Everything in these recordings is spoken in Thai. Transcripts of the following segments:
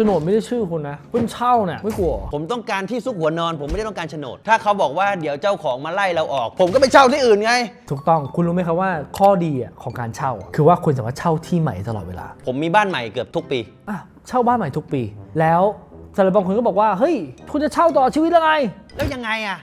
โฉนดไม่ได้ชื่อคุณนะคุณเช่าเนี่ยไม่กลัวเหรอผมต้องการที่ซุกหัวนอน ผมไม่ได้ต้องการโฉนด ถ้าเขาบอกว่าเดี๋ยวเจ้าของมาไล่เราออก ผมก็ไปเช่าที่อื่นไง ถูกต้องคุณรู้ไหมครับว่าข้อดีอะของการเช่าอะคือว่าคุณสามารถเช่าที่ใหม่ตลอดเวลาผมมีบ้านใหม่เกือบทุกปี อะเช่าบ้านใหม่ทุกปี แล้วสำหรับบางคนก็บอกว่าเฮ้ย คุณจะเช่าตลอดชีวิตแล้วไง แล้วยังไงอะ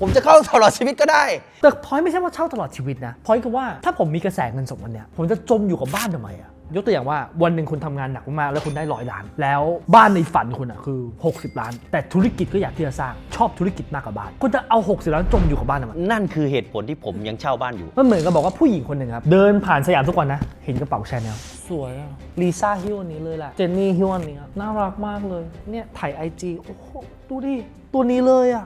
ผมจะเข้าตลอดชีวิตก็ได้ แต่พอยไม่ใช่ว่าเช่าตลอดชีวิตนะพอยคือว่าถ้าผมมีกระแสเงินสดวันเนี้ยผมจะจมอยู่กับบ้านทำไมอะ ยกตัวอย่างว่าวันหนึ่งคุณทำงานหนักมากๆแล้วคุณได้ร้อยล้าน แล้วบ้านในฝันคุณอะคือ 60 ล้าน แต่ธุรกิจก็อยากที่จะสร้างชอบธุรกิจมากกว่าบ้านคุณจะเอา 60 ล้านจมอยู่กับบ้านทำไมนั่นคือเหตุผลที่ผมยังเช่าบ้านอยู่มันเหมือนกับบอกว่าผู้หญิงคนหนึ่งครับเดินผ่านสยามทุกวันนะ เห็นกระเป๋าชาแนลสวยอะลิซ่าฮิ้วอันนี้เลยแหละเจนนี่ฮิ้วอันนี้อะน่ารักมากเลยเนี่ยถ่ายไอจีโอ้โหดูดิตัวนี้เลยอะ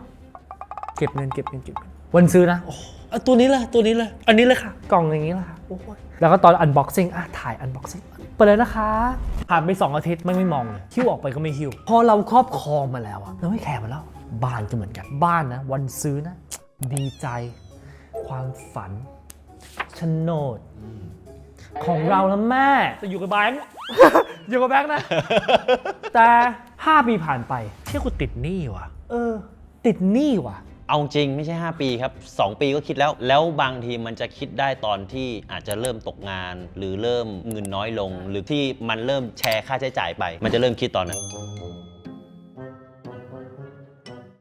เก็บเงินเก็บเงินเก็บเงิน วันซื้อนะโอ้โหเอาตัวนี้เลยตัวนี้เลย อันนี้เลยค่ะ กล่องอย่างนี้เลยค่ะโอ้โหแล้วก็ตอนอันบ็อกซิ่งอะถ่ายอันบ็อกซิ่งไปเลยนะคะผ่านไป 2 อาทิตย์ไม่ไม่มองเลยหิ้วออกไปก็ไม่หิ้วพอเราครอบครองมาแล้วอะเราไม่แคร์มันแล้วบ้านก็เหมือนกันบ้านนะ วันซื้อนะ ดีใจ ความฝันโฉนด ของเราแล้วแม่ จะอยู่กับแบงค์ อยู่กับแบงค์นะ แต่ 5 ปีผ่านไปเที่ยกูติดหนี้ว่ะ เออ ติดหนี้ว่ะ เอาจริงไม่ใช่ 5 ปีครับ 2 ปีก็คิดแล้ว แล้วบางทีมันจะคิดได้ตอนที่อาจจะเริ่มตกงาน หรือเริ่มเงินน้อยลง หรือที่มันเริ่มแชร์ค่าใช้จ่ายไป มันจะเริ่มคิดตอนนั้น